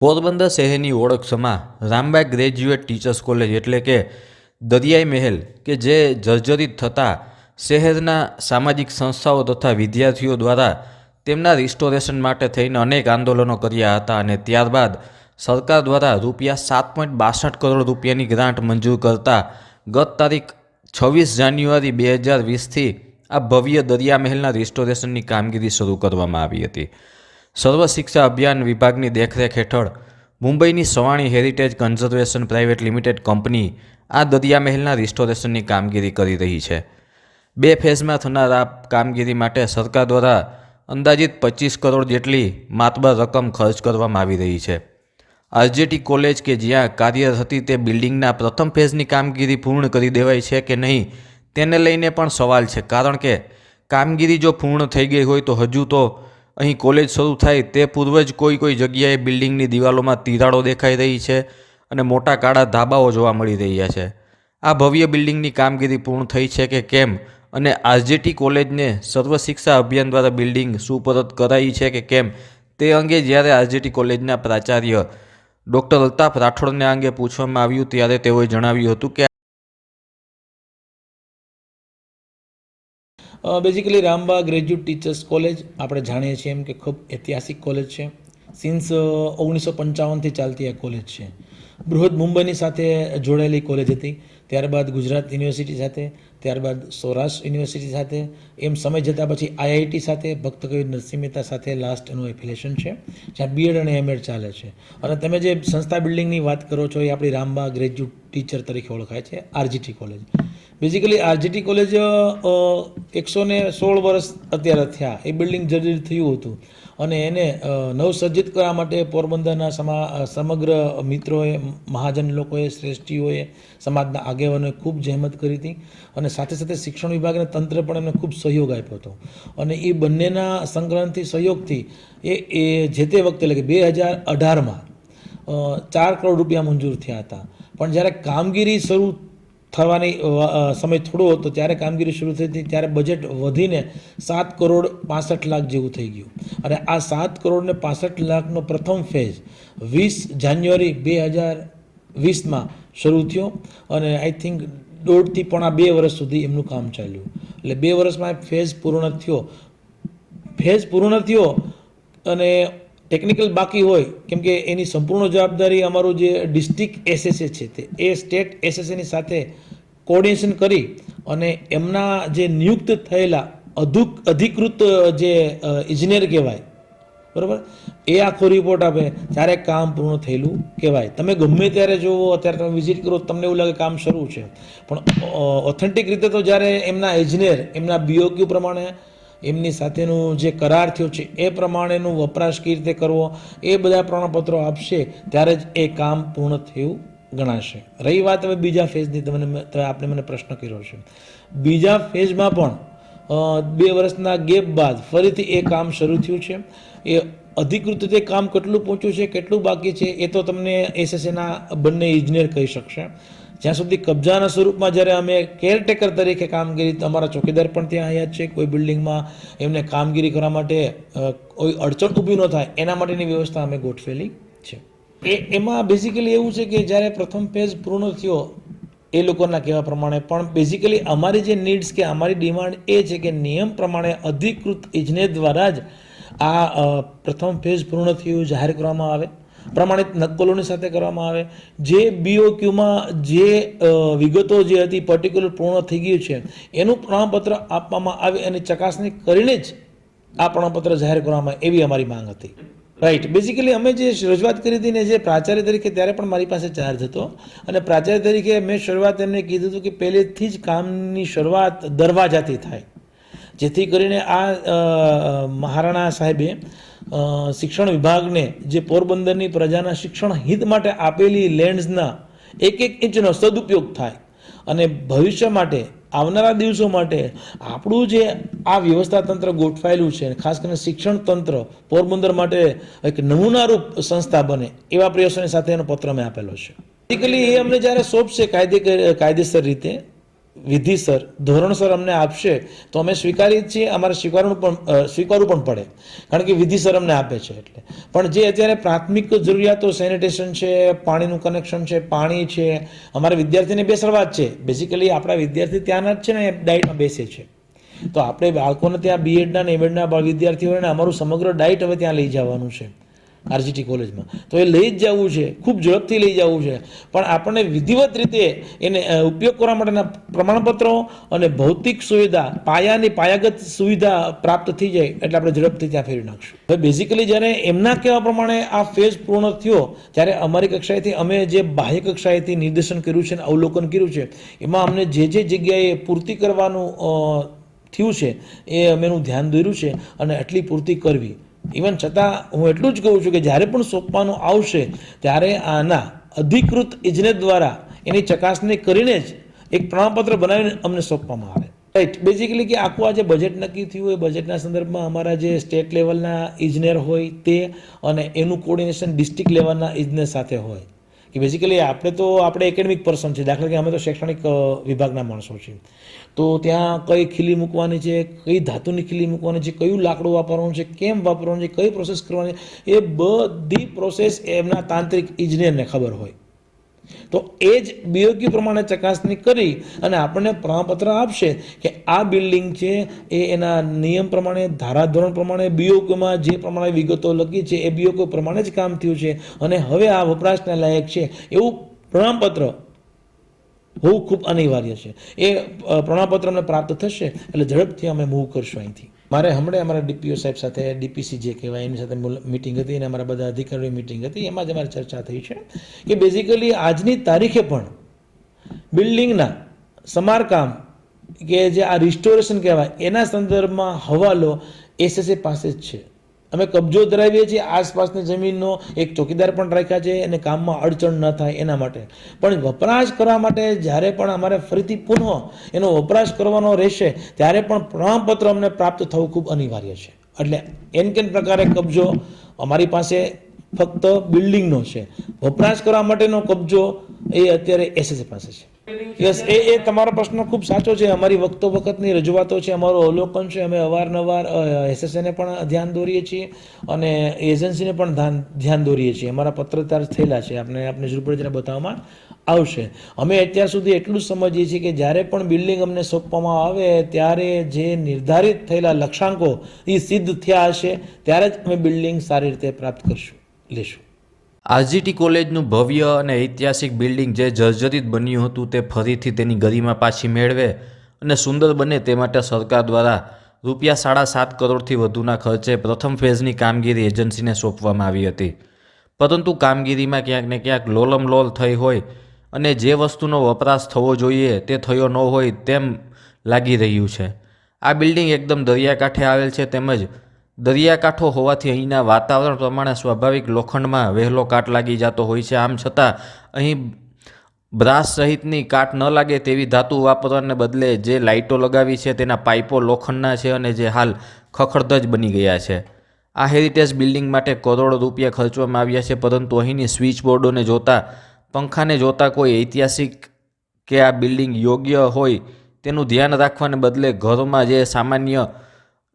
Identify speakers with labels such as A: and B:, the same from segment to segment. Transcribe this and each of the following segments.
A: પોરબંદર શહેરની ઓળખ સમા રામબાગ ગ્રેજ્યુએટ ટીચર્સ કોલેજ એટલે કે દરિયાઈ મહેલ કે જે જર્જરિત થતાં શહેરના સામાજિક સંસ્થાઓ તથા વિદ્યાર્થીઓ દ્વારા તેમના રિસ્ટોરેશન માટે થઈને અનેક આંદોલનો કર્યા હતા અને ત્યારબાદ સરકાર દ્વારા રૂપિયા સાત પોઈન્ટ બાસઠ કરોડ રૂપિયાની ગ્રાન્ટ મંજૂર કરતા ગત તારીખ છવ્વીસ જાન્યુઆરી બે હજાર વીસથી આ ભવ્ય દરિયા મહેલના રિસ્ટોરેશનની કામગીરી શરૂ કરવામાં આવી હતી. સર્વ શિક્ષા અભિયાન વિભાગની દેખરેખ હેઠળ મુંબઈની Savani heritage conservation private limited company આ દરિયા મહેલના રિસ્ટોરેશનની કામગીરી કરી રહી છે. બે ફેઝમાં થનાર આ કામગીરી માટે સરકાર દ્વારા અંદાજિત પચીસ કરોડ જેટલી માતબર રકમ ખર્ચ કરવામાં આવી રહી છે. આરજેટી કોલેજ કે જ્યાં કાર્યરત હતી તે બિલ્ડિંગના પ્રથમ ફેઝની કામગીરી પૂર્ણ કરી દેવાય છે કે નહીં તેને લઈને પણ સવાલ છે. કારણ કે કામગીરી જો પૂર્ણ થઈ ગઈ હોય તો હજુ તો અહીં કોલેજ શરૂ થાય તે પૂર્વ જ કોઈ કોઈ જગ્યાએ બિલ્ડિંગની દિવાલોમાં તિરાડો દેખાઈ રહી છે અને મોટા કાળા ધાબાઓ જોવા મળી રહ્યા છે. આ ભવ્ય બિલ્ડિંગની કામગીરી પૂર્ણ થઈ છે કે કેમ અને આરજેટી કોલેજને સર્વ શિક્ષા અભિયાન દ્વારા બિલ્ડિંગ સુપરત કરાઈ છે કે કેમ તે અંગે જ્યારે આરજેટી કોલેજના પ્રાચાર્ય ડૉક્ટર અલ્તાફ રાઠોડને આ અંગે પૂછવામાં આવ્યું ત્યારે તેઓએ જણાવ્યું હતું કે
B: basically Ramba graduate teachers college આપણે જાણીએ છીએ એમ કે ખૂબ ઐતિહાસિક કોલેજ છે. સિન્સ ઓગણીસો પંચાવનથી ચાલતી આ કોલેજ છે. બૃહદ મુંબઈની સાથે જોડાયેલી કોલેજ હતી. ત્યારબાદ ગુજરાત યુનિવર્સિટી સાથે, ત્યારબાદ સૌરાષ્ટ્ર યુનિવર્સિટી સાથે, એમ સમય જતાં પછી આઈઆઈટી સાથે, ભક્ત કવિ નરસિંહ મહેતા સાથે લાસ્ટ એનું એફિલેશન છે. જ્યાં બીએડ અને એમએડ ચાલે છે. અને તમે જે સંસ્થા બિલ્ડિંગની વાત કરો છો એ આપણી રામબા ગ્રેજ્યુએટ ટીચર તરીકે ઓળખાય છે RGT college basically RGT college એકસો ને સોળ વર્ષ અત્યારે થયા. એ બિલ્ડિંગ જર્જરિત થયું હતું. અને એને નવસજ્જિત કરવા માટે પોરબંદરના સમા સમગ્ર મિત્રોએ, મહાજન લોકોએ, શ્રેષ્ઠીઓએ, સમાજના આગેવાનોએ ખૂબ જહેમત કરી હતી. અને સાથે સાથે શિક્ષણ વિભાગના તંત્ર પણ એમને ખૂબ સહયોગ આપ્યો હતો. અને એ બંનેના સંકલનથી, સહયોગથી એ એ જે તે વખતે, એટલે કે બે હજાર અઢારમાં ચાર કરોડ રૂપિયા મંજૂર થયા હતા. પણ જ્યારે કામગીરી શરૂ થવાની સમય થોડો હતો, ત્યારે કામગીરી શરૂ થઈ હતી, ત્યારે બજેટ વધીને સાત કરોડ પાસઠ લાખ જેવું થઈ ગયું. અને આ સાત કરોડને પાસઠ લાખનો પ્રથમ ફેઝ વીસ જાન્યુઆરી બે હજાર વીસમાં શરૂ થયો અને આઈ થિંક દોઢથી પોણા બે વર્ષ સુધી એમનું કામ ચાલ્યું. એટલે બે વર્ષમાં ફેઝ પૂર્ણ થયો. ફેઝ પૂર્ણ થયો અને ટેકનિકલ બાકી હોય, કેમ કે એની સંપૂર્ણ જવાબદારી અમારું જે ડિસ્ટ્રિક્ટ એસએસએ છે, તે એ સ્ટેટ એસએસએની સાથે કોર્ડિનેશન કરી અને એમના જે નિયુક્ત થયેલા અધુક, અધિકૃત, જે ઇજનેર કહેવાય, બરાબર? એ આખો રિપોર્ટ આપે ત્યારે કામ પૂર્ણ થયેલું કહેવાય. તમે ગમે ત્યારે જુઓ અત્યારે તમે વિઝિટ કરો, તમને એવું લાગે કામ શરૂ છે. પણ ઓથેન્ટિક રીતે તો જ્યારે એમના ઇજનેર એમના બીઓક્યુ પ્રમાણે એમની સાથેનું જે કરાર થયો છે, એ પ્રમાણેનું વપરાશ કેવી રીતે કરવો, એ બધા પ્રમાણપત્રો આપશે, ત્યારે જ એ કામ પૂર્ણ થયું ગણાશે. રહી વાત હવે બીજા ફેઝની, તમને આપણે મને પ્રશ્ન કર્યો છે. બીજા ફેઝમાં પણ બે વર્ષના ગેપ બાદ ફરીથી એ કામ શરૂ થયું છે. એ અધિકૃત રીતે કામ કેટલું પહોંચ્યું છે, કેટલું બાકી છે, એ તો તમને એસએસએના બંને ઇજનેર કહી શકશે. જ્યાં સુધી કબજાના સ્વરૂપમાં જ્યારે અમે કેરટેકર તરીકે કામગીરી અમારા ચોકીદાર પણ ત્યાં આવ્યા છે. કોઈ બિલ્ડિંગમાં એમને કામગીરી કરવા માટે કોઈ અડચણ ઊભી ન થાય, એના માટેની વ્યવસ્થા અમે ગોઠવેલી છે. એ, એમાં બેઝિકલી એવું છે કે જ્યારે પ્રથમ ફેઝ પૂર્ણ થયો, એ લોકોના કહેવા પ્રમાણે પણ બેઝિકલી અમારી જે નીડ્સ કે અમારી ડિમાન્ડ એ છે કે નિયમ પ્રમાણે અધિકૃત ઇજનેર દ્વારા જ આ પ્રથમ ફેઝ પૂર્ણ થયું, જાહેર કરવામાં આવે. પ્રમાણિત નકલોની સાથે કરવામાં આવે. જે બીઓક્યુમાં જે વિગતો જે હતી પર્ટિક્યુલર પૂર્ણ થઈ ગયું છે, એનું પ્રમાણપત્ર આપવામાં આવે અને ચકાસણી કરીને જ આ પ્રમાણપત્ર જાહેર કરવામાં આવે એવી અમારી માંગ હતી. રાઈટ બેઝિકલી અમે જે રજૂઆત કરી હતી ને જે પ્રાચાર્ય તરીકે, ત્યારે પણ મારી પાસે ચાર્જ હતો. અને પ્રાચાર્ય તરીકે મેં શરૂઆત એમને કીધું હતું કે પહેલેથી જ કામની શરૂઆત દરવાજાથી થાય. જેથી કરીને આ મહારાણા સાહેબે શિક્ષણ વિભાગને જે પોરબંદરની પ્રજાના શિક્ષણ હિત માટે આપેલી લેન્ડ્સના એક એક ઇંચનો સદુપયોગ થાય અને ભવિષ્ય માટે, આવનારા દિવસો માટે આપણું જે આ વ્યવસ્થા તંત્ર ગોઠવાયેલું છે, ખાસ કરીને શિક્ષણ તંત્ર પોરબંદર માટે એક નમૂનારૂપ સંસ્થા બને, એવા પ્રયાસોની સાથે એનો પત્ર મેં આપેલો છે. બેઝિકલી એ અમને જ્યારે સોંપશે કાયદે કાયદેસર રીતે વિધિસર ધોરણસર અમને આપશે, તો અમે સ્વીકારીએ છીએ, અમારે સ્વીકારવું પણ સ્વીકારવું પણ પડે. કારણ કે વિધિસર અમને આપે છે એટલે. પણ જે અત્યારે પ્રાથમિક જરૂરિયાતો, સેનિટેશન છે, પાણીનું કનેક્શન છે, પાણી છે, અમારે વિદ્યાર્થીને બેસડવા જ છે. બેઝિકલી આપણા વિદ્યાર્થી ત્યાંના જ છે ને, ડાયટમાં બેસે છે. તો આપણે બાળકોને ત્યાં બીએડના ને એમએડના વિદ્યાર્થીઓને અમારું સમગ્ર ડાયટ હવે ત્યાં લઈ જવાનું છે. આરજીટી કોલેજમાં. તો એ લઈ જ જવું છે, ખૂબ ઝડપથી લઈ જવું છે. પણ આપણને વિધિવત રીતે એને ઉપયોગ કરવા માટેના પ્રમાણપત્રો અને ભૌતિક સુવિધા, પાયાની પાયાગત સુવિધા પ્રાપ્ત થઈ જાય એટલે આપણે ઝડપથી ત્યાં ફેરવી નાખશું. હવે બેઝિકલી જ્યારે એમના કહેવા પ્રમાણે આ ફેઝ પૂર્ણ થયો, ત્યારે અમારી કક્ષાએથી અમે જે બાહ્ય કક્ષાએથી નિર્દેશન કર્યું છે અને અવલોકન કર્યું છે, એમાં અમને જે જે જગ્યાએ પૂર્તિ કરવાનું થયું છે, એ અમે એનું ધ્યાન દોર્યું છે અને આટલી પૂર્તિ કરવી. ઇવન છતાં હું એટલું જ કહું છું કે જ્યારે પણ સોંપવાનું આવશે, ત્યારે આના અધિકૃત ઇજનેર દ્વારા એની ચકાસણી કરીને જ એક પ્રમાણપત્ર બનાવીને અમને સોંપવામાં આવે. રાઈટ બેઝિકલી કે આખું આ જે બજેટ નક્કી થયું હોય બજેટના સંદર્ભમાં અમારા જે સ્ટેટ લેવલના ઇજનેર હોય તે અને એનું કોર્ડિનેશન ડિસ્ટ્રિક્ટ લેવલના ઇજનેર સાથે હોય. કે બેઝિકલી આપણે તો, આપણે એકેડમિક પર્સન છે દાખલા કે અમે તો શૈક્ષણિક વિભાગના માણસો છીએ. તો ત્યાં કઈ ખીલી મૂકવાની છે, કઈ ધાતુની ખીલી મૂકવાની છે, કયું લાકડું વાપરવાનું છે, કેમ વાપરવાનું છે, કઈ પ્રોસેસ કરવાની એ બધી પ્રોસેસ એમના તાંત્રિક ઇજનેરને ખબર હોય. તો એ જ બીઓક્યુ પ્રમાણે ચકાસણી કરી અને આપણને પ્રમાણપત્ર આપશે કે આ બિલ્ડિંગ છે, એ એના નિયમ પ્રમાણે, ધારાધોરણ પ્રમાણે બીઓક્યુમાં જે પ્રમાણે વિગતો લખી છે, એ બીઓક્યુ પ્રમાણે જ કામ થયું છે. અને હવે આ વપરાશને લાયક છે. એવું પ્રમાણપત્ર હોવું ખૂબ અનિવાર્ય છે. એ પ્રમાણપત્ર અમને પ્રાપ્ત થશે એટલે ઝડપથી અમે મૂવ કરશું અહીંથી. મારે હમણાં અમારા ડીપીઓ સાહેબ સાથે, ડીપીસી જે કહેવાય, એની સાથે મિટિંગ હતી અને અમારા બધા અધિકારીઓની મિટિંગ હતી, એમાં જ અમારી ચર્ચા થઈ છે કે બેઝિકલી આજની તારીખે પણ બિલ્ડિંગના સમારકામ કે જે આ રિસ્ટોરેશન કહેવાય, એના સંદર્ભમાં હવાલો એસએસએ પાસે જ છે. અમે કબજો ધરાવીએ છીએ, આસપાસની જમીનનો એક ચોકીદાર પણ રાખ્યા છે અને કામમાં અડચણ ન થાય એના માટે. પણ વપરાશ કરવા માટે જ્યારે પણ અમારે ફરીથી પુનઃ એનો વપરાશ કરવાનો રહેશે, ત્યારે પણ પ્રમાણપત્ર અમને પ્રાપ્ત થવું ખૂબ અનિવાર્ય છે. એટલે એન કેન પ્રકારે કબજો અમારી પાસે ફક્ત બિલ્ડિંગનો છે. વપરાશ કરવા માટેનો કબજો એ અત્યારે એસએસએ પાસે છે. યસ એ એ તમારો પ્રશ્ન ખૂબ સાચો છે. અમારી વખતો વખતની રજૂઆતો છે અમારું અવલોકન છે. અમે અવારનવાર એસએસએને પણ ધ્યાન દોરીએ છીએ અને એજન્સીને પણ ધ્યાન ધ્યાન દોરીએ છીએ. અમારા પત્રકાર થયેલા છે. આપણે આપણે જરૂર પડે ત્યારે બતાવવામાં આવશે. અમે અત્યાર સુધી એટલું જ સમજીએ છીએ કે જ્યારે પણ બિલ્ડિંગ અમને સોંપવામાં આવે ત્યારે જે નિર્ધારિત થયેલા લક્ષ્યાંકો એ સિદ્ધ થયા હશે ત્યારે જ અમે બિલ્ડિંગ સારી રીતે પ્રાપ્ત કરશું લેશું.
A: આરજીટી કોલેજનું ભવ્ય અને ઐતિહાસિક બિલ્ડિંગ જે જર્જરિત બન્યું હતું તે ફરીથી તેની ગરિમા પાછી મેળવે અને સુંદર બને તે માટે સરકાર દ્વારા રૂપિયા સાડા સાત કરોડથી વધુના ખર્ચે પ્રથમ ફેઝની કામગીરી એજન્સીને સોંપવામાં આવી હતી. પરંતુ કામગીરીમાં ક્યાંક ને ક્યાંક લોલમલોલ થઈ હોય અને જે વસ્તુનો વપરાશ થવો જોઈએ તે થયો ન હોય તેમ લાગી રહ્યું છે. આ બિલ્ડિંગ એકદમ દરિયાકાંઠે આવેલ છે તેમજ દરિયાકાંઠો હોવાથી અહીંના વાતાવરણ પ્રમાણે સ્વાભાવિક લોખંડમાં વહેલો કાટ લાગી જતો હોય છે. આમ છતાં અહીં બ્રાસ સહિતની કાટ ન લાગે તેવી ધાતુ વાપરવાને બદલે જે લાઇટો લગાવી છે તેના પાઇપો લોખંડના છે અને જે હાલ ખખડધજ બની ગયા છે. આ હેરિટેજ બિલ્ડિંગ માટે કરોડો રૂપિયા ખર્ચવામાં આવ્યા છે, પરંતુ અહીંની સ્વિચ બોર્ડોને જોતા, પંખાને જોતા કોઈ ઐતિહાસિક કે આ બિલ્ડિંગ યોગ્ય હોય તેનું ધ્યાન રાખવાને બદલે ઘરોમાં જે સામાન્ય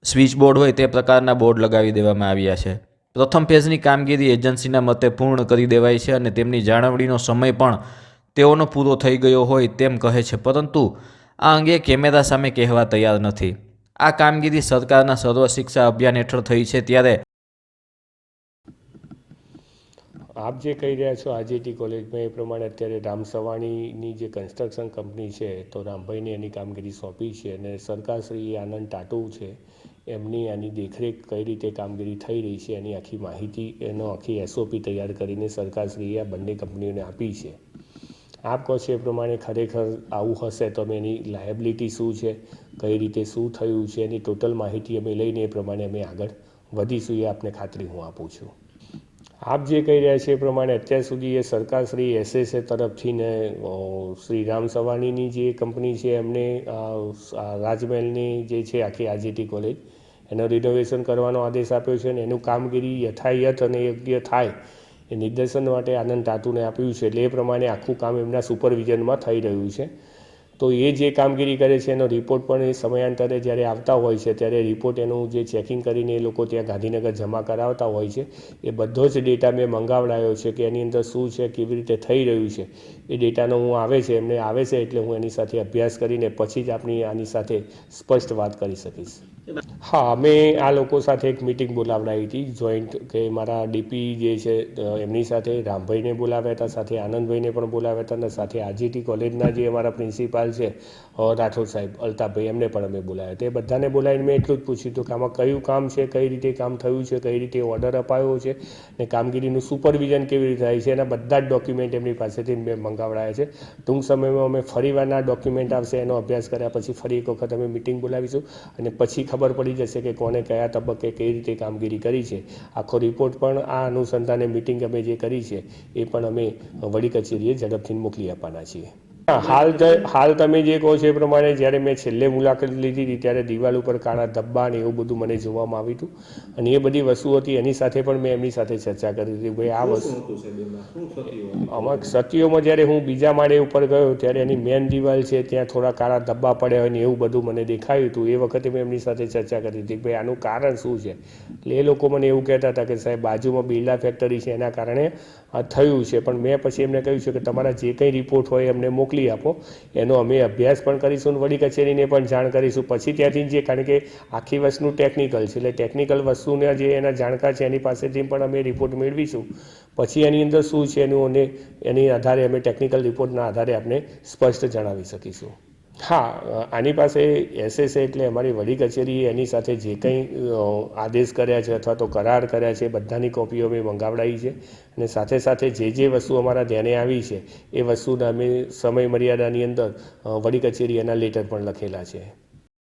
A: સ્વિચ બોર્ડ હોય તે પ્રકારના બોર્ડ લગાવી દેવામાં આવ્યા છે. પ્રથમ ફેઝની કામગીરી એજન્સીના મતે પૂર્ણ કરી દેવાય છે અને તેમની જાળવણીનો સમય પણ તેઓનો પૂરો થઈ ગયો હોય તેમ કહે છે. પરંતુ આ અંગે કેમેરા સામે કહેવા તૈયાર નથી. આ કામગીરી સરકારના સર્વ શિક્ષા અભિયાન હેઠળ થઈ છે ત્યારે
C: આપ જે કહી રહ્યા છો આજીટી કોલેજમાં, એ પ્રમાણે અત્યારે રામ સવાણીની જે કન્સ્ટ્રક્શન કંપની છે, તો રામભાઈને એની કામગીરી સોંપી છે અને સરકારશ્રી આનંદ ટાટુ છે. એમની આની દેખરેખ કઈ રીતે કામગીરી થઈ રહી છે એની આખી માહિતી, એનો આખી એસઓપી તૈયાર કરીને સરકારશ્રીએ આ બંને કંપનીઓને આપી છે. આપ કહો છો એ પ્રમાણે ખરેખર આવું હશે તો અમે એની લાયબિલિટી શું છે, કઈ રીતે શું થયું છે, એની ટોટલ માહિતી અમે લઈને એ પ્રમાણે અમે આગળ વધીશું એ આપને ખાતરી હું આપું છું. આપ જે કહી રહ્યા છે એ પ્રમાણે અત્યાર સુધી એ સરકાર શ્રી એસએસએ તરફથી ને શ્રી રામ સવાણીની જે કંપની છે, એમને રાજમહેલની જે છે આખી આજીટી કોલેજ, એનો રિનોવેશન કરવાનો આદેશ આપ્યો છે અને એનું કામગીરી યથાયથ અને યોગ્ય થાય એ નિર્દેશન માટે આનંદ ટાટુને આપ્યું છે એટલે એ પ્રમાણે આખું કામ એમના સુપરવિઝનમાં થઈ રહ્યું છે. તો એ જે કામગીરી કરે છે, એનો રિપોર્ટ પણ એ સમયાંતરે જ્યારે આવતા હોય છે, ત્યારે રિપોર્ટ એનું જે ચેકિંગ કરીને એ લોકો ત્યાં ગાંધીનગર જમા કરાવતા હોય છે. એ બધો જ ડેટા મેં મંગાવડાયો છે કે એની અંદર શું છે, કેવી રીતે થઈ રહ્યું છે. એ ડેટાનો હું આવે છે, એમને આવે છે એટલે હું એની સાથે અભ્યાસ કરીને પછી જ આપણી આની સાથે સ્પષ્ટ વાત કરી શકીશ. હા અમે આ લોકો સાથે એક મિટિંગ બોલાવડાવી હતી. જોઈન્ટ કે મારા ડીપી જે છે એમની સાથે રામભાઈને બોલાવ્યા હતા, સાથે આનંદભાઈને પણ બોલાવ્યા હતા, અને સાથે આજીટી કોલેજના જે અમારા પ્રિન્સિપાલ છે રાઠોડ સાહેબ અલ્તાભાઈ એમને પણ અમે બોલાવ્યા. તે બધાને બોલાવીને મેં એટલું જ પૂછ્યું હતું કે આમાં કયું કામ છે, કઈ રીતે કામ થયું છે, કઈ રીતે ઓર્ડર અપાયો છે, ને કામગીરીનું સુપરવિઝન કેવી રીતે થાય છે, એના બધા જ ડોક્યુમેન્ટ એમની પાસેથી મેં મંગાવડાયા છે. ટૂંક સમયમાં અમે ફરીવારના ડોક્યુમેન્ટ આવશે, એનો અભ્યાસ કર્યા પછી ફરી એક વખત અમે મિટિંગ બોલાવીશું, અને પછી ખબર પડી જશે કે કોને કયા તબક્કે કઈ રીતે કામગીરી કરી છે. આખો રિપોર્ટ પણ આ અનુસંધાને મિટિંગ અમે જે કરી છે, એ પણ અમે વડી કચેરીએ ઝડપથી મોકલી આપવાના છીએ. હાલ હાલ તમે જે કહો છો એ પ્રમાણે જ્યારે મેં છેલ્લે મુલાકાત લીધી હતી ત્યારે દિવાલ ઉપર કાળા ધબ્બા ને એવું બધું મને જોવામાં આવ્યું હતું. અને એ બધી વસ્તુઓ હતી એની સાથે પણ મેં એમની સાથે ચર્ચા કરી હતી ભાઈ આ વસ્તુ આમાં સતીઓમાં જ્યારે હું બીજા માળે ઉપર ગયો ત્યારે એની મેન દિવાલ છે ત્યાં થોડા કાળા ધબ્બા પડ્યા હોય ને એવું બધું મને દેખાયું હતું. એ વખતે મેં એમની સાથે ચર્ચા કરી હતી કે ભાઈ આનું કારણ શું છે? એટલે એ લોકો મને એવું કહેતા હતા કે સાહેબ બાજુમાં બિરલા ફેક્ટરી છે એના કારણે થયું છે. પણ મેં પછી એમને કહ્યું છે કે તમારા જે કંઈ રિપોર્ટ હોય એમને મોકલી આપો. એનો અમે અભ્યાસ પણ કરીશું અને વડી કચેરીને પણ જાણ કરીશું. પછી ત્યાંથી જે કારણ કે આખી વસ્તુનું ટેકનિકલ છે. એટલે ટેકનિકલ વસ્તુના જે એના જાણકાર છે, એની પાસેથી પણ અમે રિપોર્ટ મેળવીશું. પછી એની અંદર શું છે એનું અને એની આધારે અમે ટેકનિકલ રિપોર્ટના આધારે આપણે સ્પષ્ટ જણાવી શકીશું. હા આની પાસે એસએસ એટલે અમારી વડી કચેરી એની સાથે જે કંઈ આદેશ કર્યા છે અથવા તો કરાર કર્યા છે, બધાની કોપીઓ અમે મંગાવડાવી છે અને સાથે સાથે જે જે વસ્તુ અમારા ધ્યાને આવી છે એ વસ્તુના અમે સમય મર્યાદાની અંદર વડી કચેરી એના લેટર પણ લખેલા છે.